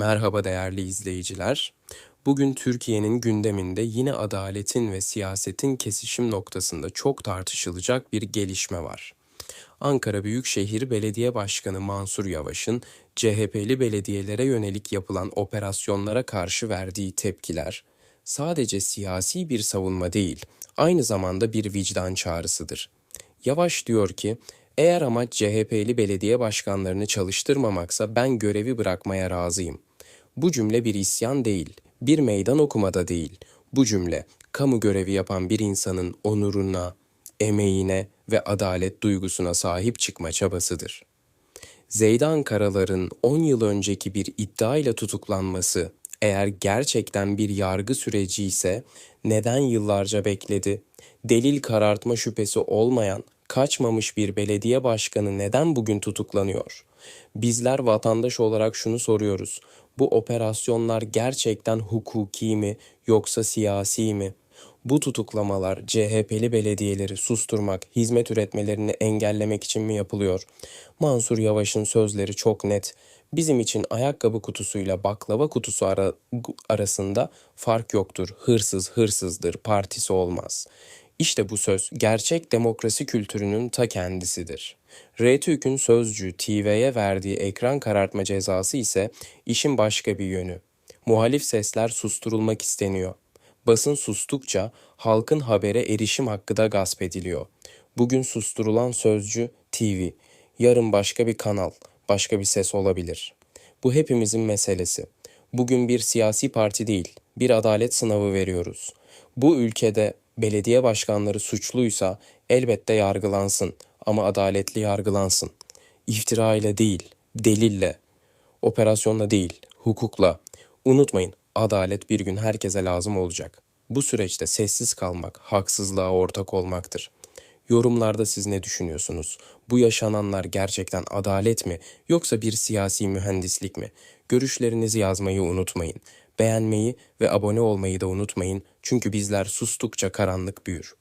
Merhaba değerli izleyiciler. Bugün Türkiye'nin gündeminde yine adaletin ve siyasetin kesişim noktasında çok tartışılacak bir gelişme var. Ankara Büyükşehir Belediye Başkanı Mansur Yavaş'ın CHP'li belediyelere yönelik yapılan operasyonlara karşı verdiği tepkiler sadece siyasi bir savunma değil, aynı zamanda bir vicdan çağrısıdır. Yavaş diyor ki, eğer amaç CHP'li belediye başkanlarını çalıştırmamaksa ben görevi bırakmaya razıyım. Bu cümle bir isyan değil, bir meydan okumada değil. Bu cümle kamu görevi yapan bir insanın onuruna, emeğine ve adalet duygusuna sahip çıkma çabasıdır. Zeydan Karalar'ın 10 yıl önceki bir iddiayla tutuklanması eğer gerçekten bir yargı süreci ise neden yıllarca bekledi? Delil karartma şüphesi olmayan, kaçmamış bir belediye başkanı neden bugün tutuklanıyor? Bizler vatandaş olarak şunu soruyoruz. Bu operasyonlar gerçekten hukuki mi yoksa siyasi mi? Bu tutuklamalar CHP'li belediyeleri susturmak, hizmet üretmelerini engellemek için mi yapılıyor? Mansur Yavaş'ın sözleri çok net. Bizim için ayakkabı kutusuyla baklava kutusu ara, arasında fark yoktur. Hırsız hırsızdır, partisi olmaz. İşte bu söz gerçek demokrasi kültürünün ta kendisidir. RTÜK'ün sözcü TV'ye verdiği ekran karartma cezası ise işin başka bir yönü. Muhalif sesler susturulmak isteniyor. Basın sustukça halkın habere erişim hakkı da gasp ediliyor. Bugün susturulan sözcü TV, yarın başka bir kanal, başka bir ses olabilir. Bu hepimizin meselesi. Bugün bir siyasi parti değil, bir adalet sınavı veriyoruz. Bu ülkede belediye başkanları suçluysa elbette yargılansın ama adaletli yargılansın. İftira ile değil, delille, operasyonla değil, hukukla. Unutmayın, adalet bir gün herkese lazım olacak. Bu süreçte sessiz kalmak, haksızlığa ortak olmaktır. Yorumlarda siz ne düşünüyorsunuz? Bu yaşananlar gerçekten adalet mi yoksa bir siyasi mühendislik mi? Görüşlerinizi yazmayı unutmayın. Beğenmeyi ve abone olmayı da unutmayın çünkü bizler sustukça karanlık büyür.